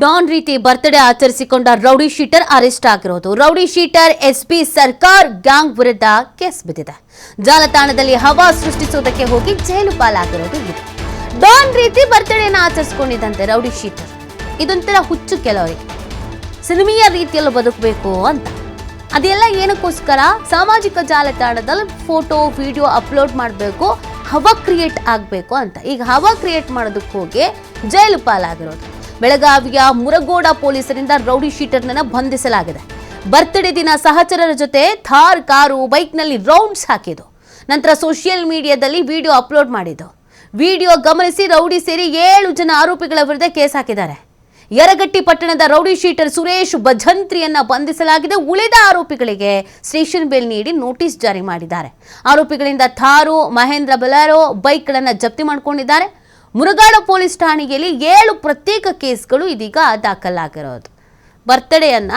Don ರೀತಿ birthday ಆಚರಿಸಿಕೊಂಡ rowdy sheeter arrest ಆಗಿರೋದು. Rowdy sheeter SP Sarkar gang ವಿರುದ್ಧ ಕೇಸ್ ಬಿದ್ದಿದೆ. ಜಾಲತಾಣದಲ್ಲಿ ಹವಾ ಸೃಷ್ಟಿಸುವುದಕ್ಕೆ ಹೋಗಿ ಜೈಲು ಪಾಲಾಗಿರೋದು ಇದು. ಡಾನ್ ರೀತಿ ಬರ್ತ್ಡೇನ ಆಚರಿಸಿಕೊಂಡಿದ್ದಂತೆ ರೌಡಿ ಶೀಟರ್. ಇದೊಂಥರ ಹುಚ್ಚು ಕೆಲವರಿಗೆ ಸಿನಿಮೀಯ ರೀತಿಯಲ್ಲಿ ಬದುಕಬೇಕು ಅಂತ. ಅದೆಲ್ಲ ಏನಕ್ಕೋಸ್ಕರ ಸಾಮಾಜಿಕ ಜಾಲತಾಣದಲ್ಲಿ ಫೋಟೋ, ವಿಡಿಯೋ ಅಪ್ಲೋಡ್ ಮಾಡಬೇಕು, ಹವಾ ಕ್ರಿಯೇಟ್ ಆಗಬೇಕು ಅಂತ. ಈಗ ಹವಾ ಕ್ರಿಯೇಟ್ ಮಾಡೋದಕ್ಕೆ ಹೋಗಿ ಜೈಲು ಪಾಲಾಗಿರೋದು. ಬೆಳಗಾವಿಯ ಮುರಗೋಡ ಪೊಲೀಸರಿಂದ ರೌಡಿ ಶೀಟರ್ನನ್ನ ಬಂಧಿಸಲಾಗಿದೆ. ಬರ್ತ್ಡೇ ದಿನ ಸಹಚರರ ಜೊತೆ ಥಾರ್ ಕಾರು ಬೈಕ್ನಲ್ಲಿ ರೌಂಡ್ಸ್ ಹಾಕಿದ್ದು. ನಂತರ ಸೋಷಿಯಲ್ ಮೀಡಿಯಾದಲ್ಲಿ ವಿಡಿಯೋ ಅಪ್ಲೋಡ್ ಮಾಡಿದ್ದು. ವಿಡಿಯೋ ಗಮನಿಸಿ ರೌಡಿ ಸೇರಿ ಏಳು ಜನ ಆರೋಪಿಗಳ ವಿರುದ್ಧ ಕೇಸ್ ಹಾಕಿದ್ದಾರೆ. ಯರಗಟ್ಟಿ ಪಟ್ಟಣದ ರೌಡಿ ಶೀಟರ್ ಸುರೇಶ್ ಭಜಂತ್ರಿಯನ್ನ ಬಂಧಿಸಲಾಗಿದೆ. ಉಳಿದ ಆರೋಪಿಗಳಿಗೆ ಸ್ಟೇಷನ್ ಬೇಲ್ ನೀಡಿ ನೋಟಿಸ್ ಜಾರಿ ಮಾಡಿದ್ದಾರೆ. ಆರೋಪಿಗಳಿಂದ ಥಾರು, ಮಹೇಂದ್ರ ಬಲಾರೋ ಬೈಕ್ಗಳನ್ನು ಜಪ್ತಿ ಮಾಡಿಕೊಂಡಿದ್ದಾರೆ. ಮುರುಗಾಡ ಪೊಲೀಸ್ ಠಾಣೆಯಲ್ಲಿ ಏಳು ಪ್ರತ್ಯೇಕ ಕೇಸ್ಗಳು ಇದೀಗ ದಾಖಲಾಗಿರೋದು. ಬರ್ತ್ಡೇಯನ್ನ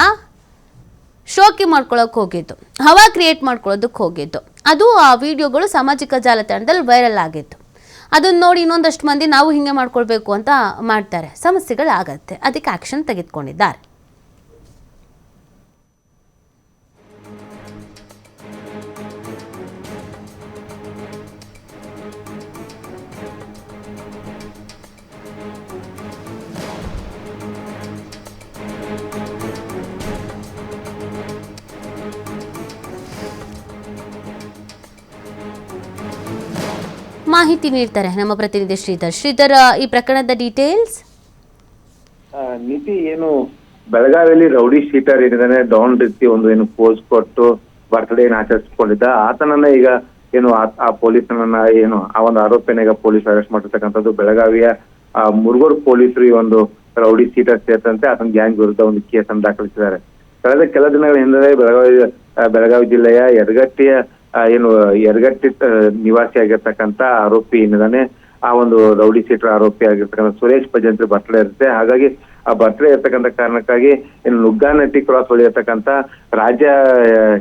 ಶೋಕಿ ಮಾಡ್ಕೊಳ್ಳೋಕೆ ಹೋಗಿದ್ದು, ಹವಾ ಕ್ರಿಯೇಟ್ ಮಾಡ್ಕೊಳ್ಳೋದಕ್ಕೆ ಹೋಗಿದ್ದು. ಅದು ಆ ವಿಡಿಯೋಗಳು ಸಾಮಾಜಿಕ ಜಾಲತಾಣದಲ್ಲಿ ವೈರಲ್ ಆಗಿತ್ತು. ಅದನ್ನ ನೋಡಿ ಇನ್ನೊಂದಷ್ಟು ಮಂದಿ ನಾವು ಹಿಂಗೆ ಮಾಡ್ಕೊಳ್ಬೇಕು ಅಂತ ಮಾಡ್ತಾರೆ. ಸಮಸ್ಯೆಗಳಾಗತ್ತೆ. ಅದಕ್ಕೆ ಆಕ್ಷನ್ ತೆಗೆದುಕೊಂಡಿದ್ದಾರೆ. ಮಾಹಿತಿ ನೀಡ್ತಾರೆ ನಮ್ಮ ಪ್ರತಿನಿಧಿ ಶ್ರೀಧರ್. ಶ್ರೀಧರ್ ಈ ಪ್ರಕರಣದ ಡೀಟೇಲ್ಸ್? ನೀತಿ ಏನು, ಬೆಳಗಾವಿಯಲ್ಲಿ ರೌಡಿ ಶೀಟರ್ ಏನಿದ್ದಾನೆ ಡೌನ್ ರೀತಿ ಒಂದು ಏನು ಪೋಸ್ ಕೊಟ್ಟು ಬರ್ತ್ಡೇ ಆಚರಿಸಿಕೊಂಡಿದ್ದ, ಆತನನ್ನ ಈಗ ಏನು ಆ- ಪೊಲೀಸನನ್ನ ಏನು, ಆ ಒಂದು ಆರೋಪಿನ ಈಗ ಪೊಲೀಸ್ ಅರೆಸ್ಟ್ ಮಾಡಿರ್ತಕ್ಕಂಥದ್ದು ಬೆಳಗಾವಿಯ ಮುರುಗೋರ್ ಪೊಲೀಸರು ಈ ಒಂದು ರೌಡಿ ಶೀಟರ್ ಸೇರಿದಂತೆ ಆತನ ಗ್ಯಾಂಗ್ ವಿರುದ್ಧ ಒಂದು ಕೇಸನ್ನು ದಾಖಲಿಸಿದ್ದಾರೆ. ಕಳೆದ ಕೆಲ ದಿನಗಳ ಹಿಂದೆ ಬೆಳಗಾವಿ ಬೆಳಗಾವಿ ಜಿಲ್ಲೆಯ ಯರಗಟ್ಟಿಯ ಏನು ಯರಗಟ್ಟಿ ನಿವಾಸಿ ಆಗಿರ್ತಕ್ಕಂತ ಆರೋಪಿ ಏನಿದಾನೆ ಆ ಒಂದು ರೌಡಿ ಸೀಟರ್ ಆರೋಪಿ ಆಗಿರ್ತಕ್ಕಂಥ ಸುರೇಶ್ ಭಜಂತ್ರಿ ಬಟ್ಲೆ ಇರುತ್ತೆ. ಹಾಗಾಗಿ ಆ ಬಟ್ಲೆ ಇರ್ತಕ್ಕಂಥ ಕಾರಣಕ್ಕಾಗಿ ಏನು ನುಗ್ಗಾನಟ್ಟಿ ಕ್ರಾಸ್ ಬಳಿ ಇರ್ತಕ್ಕಂಥ ರಾಜ್ಯ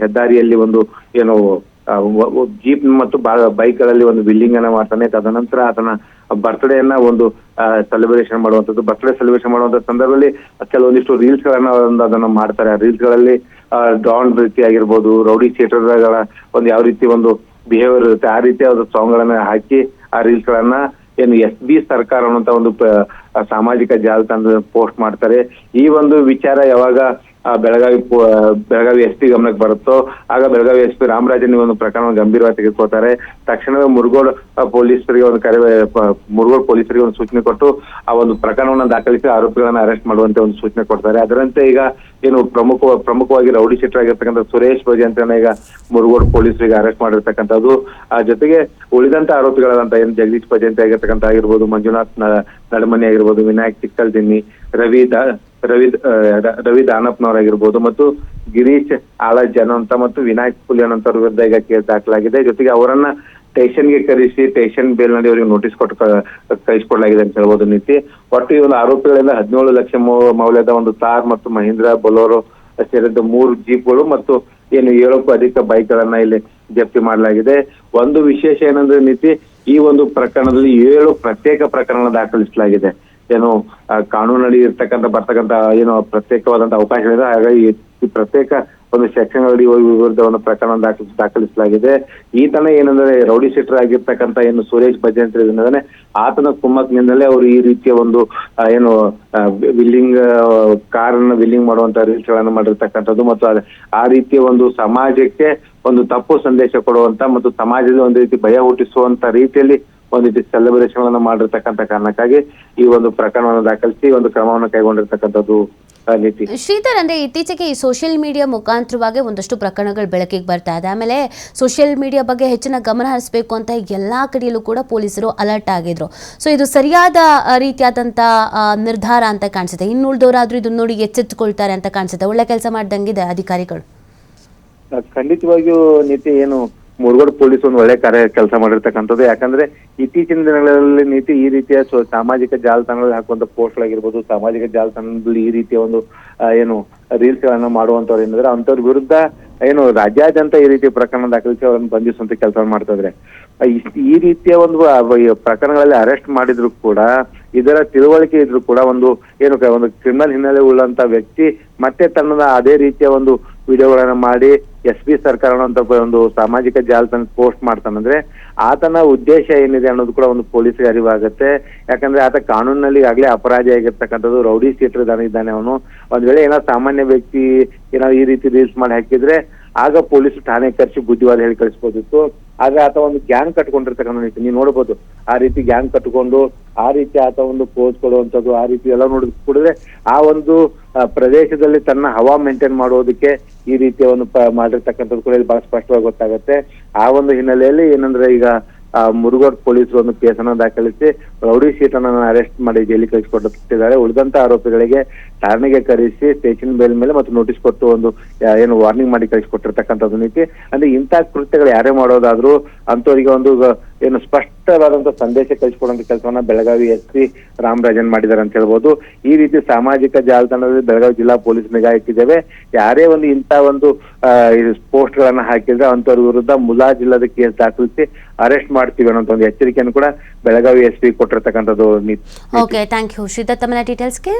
ಹೆದ್ದಾರಿಯಲ್ಲಿ ಒಂದು ಏನು ಜೀಪ್ ಮತ್ತು ಬೈಕ್ಗಳಲ್ಲಿ ಒಂದು ಬಿಲ್ಡಿಂಗ್ ಅನ್ನ ಮಾಡ್ತಾನೆ. ತದನಂತರ ಆತನ ಬರ್ತ್ಡೇಯನ್ನ ಒಂದು ಸೆಲೆಬ್ರೇಷನ್ ಮಾಡುವಂಥದ್ದು, ಬರ್ತ್ಡೇ ಸೆಲೆಬ್ರೇಷನ್ ಮಾಡುವಂತ ಸಂದರ್ಭದಲ್ಲಿ ಕೆಲವೊಂದಿಷ್ಟು ರೀಲ್ಸ್ ಗಳನ್ನ ಅದನ್ನ ಮಾಡ್ತಾರೆ. ಆ ರೀಲ್ಸ್ಗಳಲ್ಲಿ ಡಾನ್ ರೀತಿ ಆಗಿರ್ಬೋದು, ರೌಡಿ ಥಿಯೇಟರ್ಗಳ ಒಂದು ಯಾವ ರೀತಿ ಒಂದು ಬಿಹೇವಿಯರ್ ಇರುತ್ತೆ, ಆ ರೀತಿ ಸಾಂಗ್ ಗಳನ್ನ ಹಾಕಿ, ಆ ರೀಲ್ಸ್ ಗಳನ್ನ ಏನು ಎಸ್ ಬಿ ಸರ್ಕಾರ ಅನ್ನುವಂತ ಒಂದು ಸಾಮಾಜಿಕ ಜಾಲತಾಣದ ಪೋಸ್ಟ್ ಮಾಡ್ತಾರೆ. ಈ ಒಂದು ವಿಚಾರ ಯಾವಾಗ ಆ ಬೆಳಗಾವಿ ಬೆಳಗಾವಿ ಎಸ್ ಪಿ ಗಮನಕ್ಕೆ ಬರುತ್ತೋ, ಆಗ ಬೆಳಗಾವಿ ಎಸ್ ಪಿ ರಾಮರಾಜನ್ ಒಂದು ಪ್ರಕರಣ ಗಂಭೀರವಾಗಿ ತೆಗೆದುಕೊಳ್ತಾರೆ. ತಕ್ಷಣವೇ ಮುರುಗೋಡ್ ಪೊಲೀಸರಿಗೆ ಒಂದು ಕರೆ ಮುರುಗೋಡ್ ಪೊಲೀಸರಿಗೆ ಒಂದು ಸೂಚನೆ ಕೊಟ್ಟು ಆ ಒಂದು ಪ್ರಕರಣವನ್ನು ದಾಖಲಿಸಿ ಆರೋಪಿಗಳನ್ನು ಅರೆಸ್ಟ್ ಮಾಡುವಂತೆ ಒಂದು ಸೂಚನೆ ಕೊಡ್ತಾರೆ. ಅದರಂತೆ ಈಗ ಏನು ಪ್ರಮುಖ, ಪ್ರಮುಖವಾಗಿ ರೌಡಿ ಶೀಟರ್ ಆಗಿರ್ತಕ್ಕಂಥ ಸುರೇಶ್ ಭಜಂತನ ಈಗ ಮುರುಗೋಡ್ ಪೊಲೀಸರಿಗೆ ಅರೆಸ್ಟ್ ಮಾಡಿರ್ತಕ್ಕಂಥದ್ದು. ಆ, ಜೊತೆಗೆ ಉಳಿದಂತ ಆರೋಪಿಗಳಾದಂತ ಏನು ಜಗದೀಶ್ ಭಜಂತಿ ಆಗಿರ್ತಕ್ಕಂಥ ಆಗಿರ್ಬೋದು, ಮಂಜುನಾಥ್ ನಡಮನಿ ಆಗಿರ್ಬೋದು, ವಿನಾಯಕ್ ಚಿಕ್ಕಲ್ದಿನ್ನಿ, ರವಿ ರವಿ ರವಿ ದಾನಪ್ಪನವರಾಗಿರ್ಬೋದು ಮತ್ತು ಗಿರೀಶ್ ಆಳಜ್ ಜನಂತ ಮತ್ತು ವಿನಾಯಕ್ ಪುಲಿ ಅನ್ನೋಂಥವ್ರ ವಿರುದ್ಧ ಈಗ ಕೇಸ್ ದಾಖಲಾಗಿದೆ. ಜೊತೆಗೆ ಅವರನ್ನ ಸ್ಟೇಷನ್ಗೆ ಕರೆಸಿ, ಸ್ಟೇಷನ್ ಬೇಲ್ನಲ್ಲಿ ಅವರಿಗೆ ನೋಟಿಸ್ ಕೊಟ್ಟು ಕಳಿಸಿಕೊಡಲಾಗಿದೆ ಅಂತ ಹೇಳ್ಬೋದು ನೀತಿ. ಒಟ್ಟು ಇವರು ಆರೋಪಿಗಳಿಂದ ಹದಿನೇಳು ಲಕ್ಷ ಮೌಲ್ಯದ ಒಂದು ತಾರ್ ಮತ್ತು ಮಹೀಂದ್ರ, ಬೊಲೋರೋ ಸೇರಿದ ಮೂರು ಜೀಪ್ಗಳು ಮತ್ತು ಏನು ಏಳಕ್ಕೂ ಅಧಿಕ ಬೈಕ್ ಗಳನ್ನ ಇಲ್ಲಿ ಜಪ್ತಿ ಮಾಡಲಾಗಿದೆ. ಒಂದು ವಿಶೇಷ ಏನಂದ್ರೆ ನೀತಿ, ಈ ಒಂದು ಪ್ರಕರಣದಲ್ಲಿ ಏಳು ಪ್ರತ್ಯೇಕ ಪ್ರಕರಣ ದಾಖಲಿಸಲಾಗಿದೆ. ಏನು ಕಾನೂನಲ್ಲಿ ಇರ್ತಕ್ಕಂಥ, ಬರ್ತಕ್ಕಂಥ, ಏನು ಪ್ರತ್ಯೇಕವಾದಂತಹ ಅವಕಾಶಗಳಿದೆ ಹಾಗಾಗಿ ಈ- ಪ್ರತ್ಯೇಕ ಒಂದು ಸೆಕ್ಷನ್ ಅಡಿ ವಿರುದ್ಧ ಒಂದು ಪ್ರಕರಣ ದಾಖಲ, ದಾಖಲಿಸಲಾಗಿದೆ. ಈತನ ಏನಂದ್ರೆ ರೌಡಿ ಶೀಟರ್ ಆಗಿರ್ತಕ್ಕಂಥ ಏನು ಸುರೇಶ್ ಹೇಳಿದ್ರೆ ಆತನ ಕುಮ್ಮಕ್ನಿಂದಲೇ ಅವರು ಈ ರೀತಿಯ ಒಂದು ಏನು ವಿಲ್ಲಿಂಗ್ ಕಾರನ್ನ ವಿಲ್ಲಿಂಗ್ ಮಾಡುವಂತ ರೀಲ್ಸ್ ಗಳನ್ನ ಮಾಡಿರ್ತಕ್ಕಂಥದ್ದು. ಮತ್ತು ಆ ರೀತಿಯ ಒಂದು ಸಮಾಜಕ್ಕೆ ಒಂದು ತಪ್ಪು ಸಂದೇಶ ಕೊಡುವಂತ ಮತ್ತು ಸಮಾಜದಲ್ಲಿ ಒಂದು ರೀತಿ ಭಯ ಹುಟ್ಟಿಸುವಂತ ರೀತಿಯಲ್ಲಿ ಒಂದು ರೀತಿ ಸೆಲೆಬ್ರೇಷನ್ ಮಾಡಿರ್ತಕ್ಕಂಥ ಕಾರಣಕ್ಕಾಗಿ ಈ ಒಂದು ಪ್ರಕರಣವನ್ನು ದಾಖಲಿಸಿ ಒಂದು ಕ್ರಮವನ್ನು ಕೈಗೊಂಡಿರ್ತಕ್ಕಂಥದ್ದು ಶ್ರೀಧರ್, ಅಂದ್ರೆ ಇತ್ತೀಚೆಗೆ ಈ ಸೋಷಿಯಲ್ ಮೀಡಿಯಾ ಮುಖಾಂತರವಾಗಿ ಒಂದಷ್ಟು ಪ್ರಕರಣಗಳು ಬೆಳಕಿಗೆ ಬರ್ತಾ ಇದೆ. ಆಮೇಲೆ ಸೋಷಿಯಲ್ ಮೀಡಿಯಾ ಬಗ್ಗೆ ಹೆಚ್ಚಿನ ಗಮನ ಹರಿಸಬೇಕು ಅಂತ ಎಲ್ಲಾ ಕಡೆಯಲ್ಲೂ ಕೂಡ ಪೊಲೀಸರು ಅಲರ್ಟ್ ಆಗಿದ್ರು. ಸೊ ಇದು ಸರಿಯಾದ ರೀತಿಯಾದಂತ ನಿರ್ಧಾರ ಅಂತ ಕಾಣಿಸುತ್ತೆ. ಇನ್ನುಳಿದವರಾದ್ರೂ ಇದನ್ನ ನೋಡಿ ಎಚ್ಚೆತ್ತುಕೊಳ್ತಾರೆ ಅಂತ ಕಾಣಿಸುತ್ತೆ. ಒಳ್ಳೆ ಕೆಲಸ ಮಾಡ್ದಂಗಿದೆ ಅಧಿಕಾರಿಗಳು. ಖಂಡಿತವಾಗಿಯೂ ನೀತಿ ಏನು ಮುರುಗೋಡ್ ಪೊಲೀಸ್ ಒಂದು ಒಳ್ಳೆ ಕಾರ್ಯ ಕೆಲಸ ಮಾಡಿರ್ತಕ್ಕಂಥದ್ದು. ಯಾಕಂದ್ರೆ ಇತ್ತೀಚಿನ ದಿನಗಳಲ್ಲಿ ನೀತಿ ಈ ರೀತಿಯ ಸಾಮಾಜಿಕ ಜಾಲತಾಣಗಳಲ್ಲಿ ಹಾಕುವಂತ ಪೋಸ್ಟ್ ಆಗಿರ್ಬೋದು ಸಾಮಾಜಿಕ ಜಾಲತಾಣದಲ್ಲಿ ಈ ರೀತಿಯ ಒಂದು ಏನು ರೀಲ್ಸ್ ಗಳನ್ನ ಮಾಡುವಂತವ್ರು ಏನಿದ್ರೆ ಅಂತವ್ರ ವಿರುದ್ಧ ಏನು ರಾಜ್ಯಾದ್ಯಂತ ಈ ರೀತಿ ಪ್ರಕರಣ ದಾಖಲಿಸಿ ಅವರನ್ನು ಬಂಧಿಸುವಂತ ಕೆಲಸ ಮಾಡ್ತಾ ಇದ್ರೆ ಆ, ಈ ರೀತಿಯ ಒಂದು ಪ್ರಕರಣಗಳಲ್ಲಿ ಅರೆಸ್ಟ್ ಮಾಡಿದ್ರು ಕೂಡ ಇದರ ತಿಳುವಳಿಕೆ ಇದ್ರು ಕೂಡ ಒಂದು ಏನು ಒಂದು ಕ್ರಿಮಿನಲ್ ಹಿನ್ನೆಲೆ ಉಳ್ಳಂತ ವ್ಯಕ್ತಿ ಮತ್ತೆ ತನ್ನ ಅದೇ ರೀತಿಯ ಒಂದು ವಿಡಿಯೋಗಳನ್ನ ಮಾಡಿ ಎಸ್ ಪಿ ಸರ್ಕಾರ ಅಂತ ಒಂದು ಸಾಮಾಜಿಕ ಜಾಲತಾಣ ಪೋಸ್ಟ್ ಮಾಡ್ತಾನಂದ್ರೆ ಆತನ ಉದ್ದೇಶ ಏನಿದೆ ಅನ್ನೋದು ಕೂಡ ಒಂದು ಪೊಲೀಸ್ಗೆ ಅರಿವಾಗುತ್ತೆ. ಯಾಕಂದ್ರೆ ಆತ ಕಾನೂನಿನಲ್ಲಿ ಆಗ್ಲೇ ಅಪರಾಧಿ ಆಗಿರ್ತಕ್ಕಂಥದ್ದು, ರೌಡಿ ಸೀಟರ್ ಇದ್ದಾನೆ ಅವನು. ಒಂದ್ ವೇಳೆ ಏನೋ ಸಾಮಾನ್ಯ ವ್ಯಕ್ತಿ ಏನೋ ಈ ರೀತಿ ರೀಲ್ಸ್ ಮಾಡಿ ಹಾಕಿದ್ರೆ, ಆಗ ಪೊಲೀಸ್ ಠಾಣೆ ಕರೆಸಿ ಬುದ್ಧಿವಾದ ಹೇಳಿ ಕಳಿಸ್ಬೋದಿತ್ತು. ಆದ್ರೆ ಆತ ಒಂದು ಗ್ಯಾಂಗ್ ಕಟ್ಕೊಂಡಿರ್ತಕ್ಕಂಥ ರೀತಿ ನೀವು ನೋಡ್ಬೋದು, ಆ ರೀತಿ ಗ್ಯಾಂಗ್ ಕಟ್ಕೊಂಡು, ಆ ರೀತಿ ಆತ ಒಂದು ಪೋಸ್ ಕೊಡುವಂಥದ್ದು, ಆ ರೀತಿ ಎಲ್ಲ ನೋಡಿದ್ ಕೂಡಿದ್ರೆ ಆ ಒಂದು ಪ್ರದೇಶದಲ್ಲಿ ತನ್ನ ಹವಾ ಮೇಂಟೈನ್ ಮಾಡೋದಕ್ಕೆ ಈ ರೀತಿಯ ಒಂದು ಮಾಡಿರ್ತಕ್ಕಂಥದ್ದು ಕೂಡ ಇಲ್ಲಿ ಬಹಳ ಸ್ಪಷ್ಟವಾಗಿ ಗೊತ್ತಾಗುತ್ತೆ. ಆ ಒಂದು ಹಿನ್ನೆಲೆಯಲ್ಲಿ ಏನಂದ್ರೆ ಈಗ ಮುರುಗೋಡ್ ಪೊಲೀಸರು ಒಂದು ಕೇಸನ್ನ ದಾಖಲಿಸಿ ರೌಡಿ ಅನ್ನು ಅರೆಸ್ಟ್ ಮಾಡಿ ಜೈಲಿಗೆ ಕಳಿಸಿಕೊಟ್ಟಿದ್ದಾರೆ. ಉಳಿದಂತ ಆರೋಪಿಗಳಿಗೆ ಠಾಣೆಗೆ ಕರೆಸಿ ಸ್ಟೇಷನ್ ಬೇಲ್ ಮೇಲೆ ಮತ್ತು ನೋಟಿಸ್ ಕೊಟ್ಟು ಒಂದು ಏನು ವಾರ್ನಿಂಗ್ ಮಾಡಿ ಕಳಿಸಿಕೊಟ್ಟಿರ್ತಕ್ಕಂಥದ್ದು ನೀತಿ. ಅಂದ್ರೆ ಇಂಥ ಕೃತ್ಯಗಳು ಯಾರೇ ಮಾಡೋದಾದ್ರೂ ಅಂತವರಿಗೆ ಒಂದು ಏನು ಸ್ಪಷ್ಟವಾದಂತ ಸಂದೇಶ ಕಳಿಸಿಕೊಡುವಂತ ಕೆಲಸವನ್ನ ಬೆಳಗಾವಿ ಎಸ್ ಪಿ ರಾಮರಾಜನ್ ಮಾಡಿದ್ದಾರೆ ಅಂತ ಹೇಳ್ಬೋದು. ಈ ರೀತಿ ಸಾಮಾಜಿಕ ಜಾಲತಾಣದಲ್ಲಿ ಬೆಳಗಾವಿ ಜಿಲ್ಲಾ ಪೊಲೀಸ್ ನಿಗಾ ಇಟ್ಟಿದ್ದೇವೆ ಯಾರೇ ಒಂದು ಇಂಥ ಒಂದು ಪೋಸ್ಟ್ ಗಳನ್ನ ಹಾಕಿದ್ರೆ ಅಂತವ್ರ ವಿರುದ್ಧ ಮುಲಾ ಜಿಲ್ಲಾದ ಕೇಸ್ ದಾಖಲಿಸಿ ಅರೆಸ್ಟ್ ಮಾಡ್ತೀವಿ ಅನ್ನೋ ಒಂದು ಎಚ್ಚರಿಕೆಯನ್ನು ಕೂಡ ಬೆಳಗಾವಿ ಎಸ್ ಪಿ ಕೊಟ್ಟಿರ್ತಕ್ಕಂಥದ್ದು ಓಕೆ ಥ್ಯಾಂಕ್ ಯು ಡೀಟೇಲ್ಸ್ಗೆ